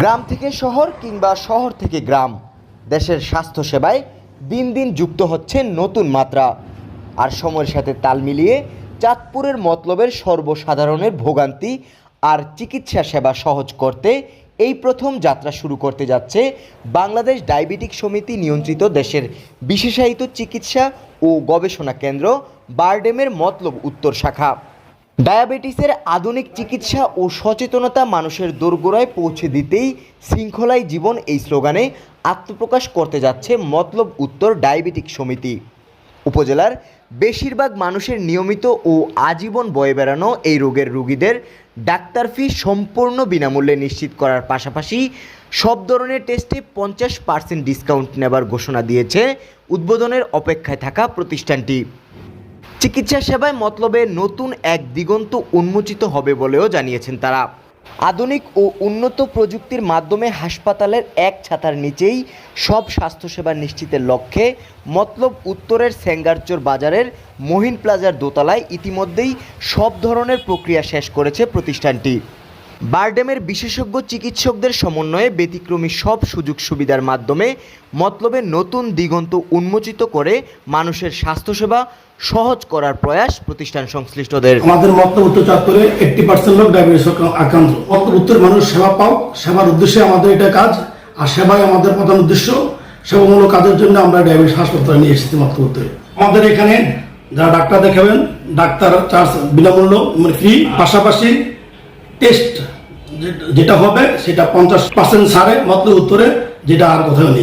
গ্রাম থেকে শহর কিংবা শহর থেকে গ্রাম। দেশের স্বাস্থ্যসেবায় দিন দিন যুক্ত হচ্ছে নতুন মাত্রা। আর সময়ের সাথে তাল মিলিয়ে চাঁদপুরের মতলবের সর্বসাধারণের ভোগান্তি আর চিকিৎসা সেবা সহজ করতে এই প্রথম যাত্রা শুরু করতে যাচ্ছে বাংলাদেশ ডায়াবেটিক সমিতি নিয়ন্ত্রিত দেশের বিশেষায়িত চিকিৎসা ও গবেষণা কেন্দ্র বারডেমের মতলব উত্তর শাখা। ডায়াবেটিসের আধুনিক চিকিৎসা ও সচেতনতা মানুষের দোরগোড়ায় পৌঁছে দিতেই শৃঙ্খলায় জীবন এই স্লোগানে আত্মপ্রকাশ করতে যাচ্ছে মতলব উত্তর ডায়াবেটিক সমিতি। উপজেলার বেশিরভাগ মানুষের নিয়মিত ও আজীবন বয়ে বেড়ানো এই রোগের রোগীদের ডাক্তার ফি সম্পূর্ণ বিনামূল্যে নিশ্চিত করার পাশাপাশি সব ধরনের টেস্টে পঞ্চাশ পার্সেন্ট ডিসকাউন্ট নেবার ঘোষণা দিয়েছে উদ্বোধনের অপেক্ষায় থাকা প্রতিষ্ঠানটি। চিকিৎসা সেবায় মতলবে নতুন এক দিগন্ত উন্মোচিত হবে বলেও জানিয়েছেন তারা। আধুনিক ও উন্নত প্রযুক্তির মাধ্যমে হাসপাতালের এক ছাতার নিচেই সব স্বাস্থ্যসেবা নিশ্চিতের লক্ষ্যে মতলব উত্তরের স্যাঙ্গারচর বাজারের মহিন প্লাজার দোতলায় ইতিমধ্যেই সব ধরনের প্রক্রিয়া শেষ করেছে প্রতিষ্ঠানটি। বারডেমের বিশেষজ্ঞ চিকিৎসকদের সমন্বয়ে ব্যতিক্রমী সব সুযোগ সুবিধার মাধ্যমে মতলবে নতুন দিগন্ত উন্মোচিত করে মানুষের স্বাস্থ্যসেবা সহজ করার প্রয়াস প্রতিষ্ঠান সংশ্লিষ্টদের। আমাদের মত উত্তর চত্বরে এইটটি পার্সেন্ট লোক ডায়াবেটিস আক্রান্ত। মত উত্তর মানুষ সেবা পাও, সেবার উদ্দেশ্যে আমাদের এটা কাজ, আর সেবাই আমাদের প্রধান উদ্দেশ্য। সেবামূলক কাজের জন্য আমরা ডায়াবেটিস হাসপাতালে নিয়ে এসেছি মত উত্তরে আমাদের এখানে যারা ডাক্তার দেখাবেন, ডাক্তার চার্জ বিনামূল্য মানে ফ্রি পাশাপাশি টেস্ট যেটা হবে সেটা পঞ্চাশ পার্সেন্ট সারে মাত্র উত্তরে যেটা আর কোথাও নেই।